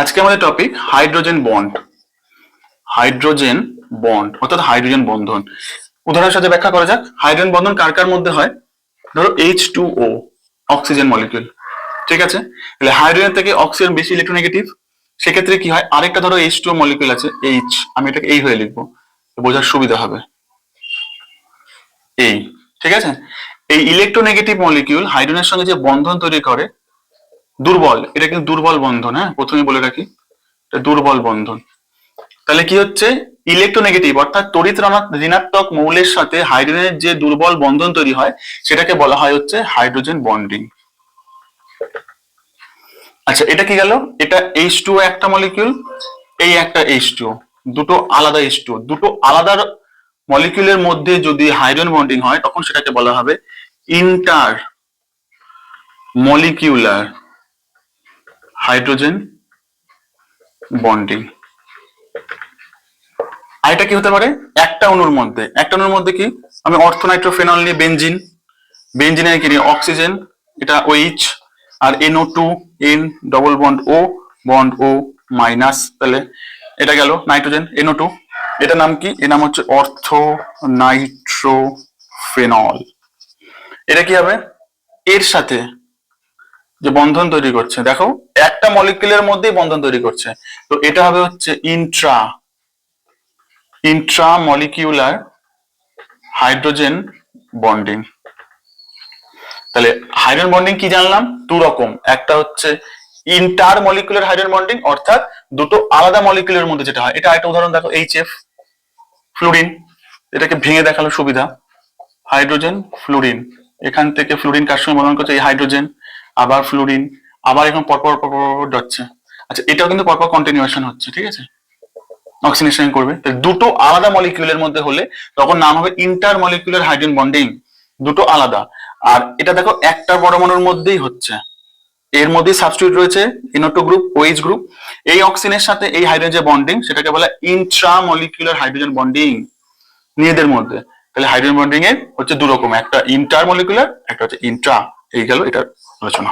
আজকে আমাদের topic hydrogen bond hydrogen bond অর্থাৎ হাইড্রোজেন বন্ধন। উদাহরণের সাথে ব্যাখ্যা করা যাক। হাইড্রোজেন বন্ধন কার কার মধ্যে হয়? ধরো H two O oxygen molecule ঠিক আছে? তাহলে হাইড্রোজেন থেকে অক্সিজেন বেশি ইলেকট্রোনেগেটিভ সেক্ষেত্রে কি হয়? আরেকটা ধরো এইচ টু মলিকিউল আছে এইচ আমি এটাকে এই হয়ে লিখব বোঝার সুবিধা হবে। এই ঠিক আছে? এই ইলেকট্রোনেগেটিভ মলিকিউল হাইড্রোজেনের সঙ্গে যে বন্ধন তৈরি করে দুর্বল, এটা কিন্তু দুর্বল বন্ধন হ্যাঁ? প্রথমে বলে রাখি, এটা দুর্বল বন্ধন। তাহলে কি হচ্ছে? ইলেকট্রোনেগেটিভ অর্থাৎ তড়িৎ ঋণা- ঋণাত্মক মৌলের সাথে হাইড্রোজেনের যে দুর্বল বন্ধন তৈরি হয়, সেটাকে বলা হয় হচ্ছে হাইড্রোজেন বন্ডিং আচ্ছা এটা কি গেল? এটা এইচ টু একটা মলিকিউল এই একটা এইচ টু দুটো আলাদা এইচ টু দুটো আলাদা মলিকিউলের মধ্যে যদি হাইড্রোজেন বন্ডিং হয়, তখন সেটাকে বলা হবে ইন্টার মলিকিউলার হাইড্রোজেন বন্ডিং। আর এটা কি হতে পারে? একটা অণুর মধ্যে। একটা অণুর মধ্যে কি? আমি অর্থনাইট্রোফেনল নিয়ে বেনজিন। বেনজিনের কি অক্সিজেন। এটা ওইচ আর NO two N double bond O bond O minus তাহলে এটা গেল নাইট্রোজেন এনও টু এটা নাম কি? এর নাম হচ্ছে অর্থ নাইট্রোফেনল এটা কি হবে? এর সাথে যে বন্ধন তৈরি করছে। দেখো, একটা মলিকুলের মধ্যেই বন্ধন তৈরি করছে। তো এটা হবে হচ্ছে intra intramolecular hydrogen bonding তাহলে হাইড্রোজেন বন্ডিং কি জানলাম? দু রকম। একটা হচ্ছে ইন্টার মলিকুলার হাইড্রোজেন বন্ডিং অর্থাৎ দুটো আলাদা মলিকুলের মধ্যে যেটা হয়। এটা একটা উদাহরণ দেখো এইচ এফ ফ্লুরিন এটাকে ভেঙে দেখাল সুবিধা। হাইড্রোজেন ফ্লুরিন এখান থেকে ফ্লুরিন কার সঙ্গে বন্ধন করছে? এই হাইড্রোজেন আবার ফ্লুরিন আবার এখন পরপর পরপর যাচ্ছে। আচ্ছা এটাও কিন্তু পরপর কন্টিনিউশন হচ্ছে, ঠিক আছে? অক্সিজেশন করবে। দুটো আলাদা মলিকিউলের মধ্যে হলে তখন নাম হবে ইন্টার মলিকুলার হাইড্রোজেন বন্ডিং দুটো আলাদা। আর এটা দেখো, একটা পরমাণুর মধ্যেই হচ্ছে। এর মধ্যে সাবস্টিটিউট রয়েছে ইনোটো গ্রুপ ওএইচ গ্রুপ এই অক্সিজেনের সাথে এই হাইড্রোজেন বন্ডিং সেটাকে বলা ইন্ট্রা মলিকুলার হাইড্রোজেন বন্ডিং নিজেদের মধ্যে। তাহলে হাইড্রোজেন বন্ডিং এর হচ্ছে দু রকম একটা ইন্টার মলিকুলার একটা হচ্ছে ইন্ট্রা এই গেল এটার আলোচনা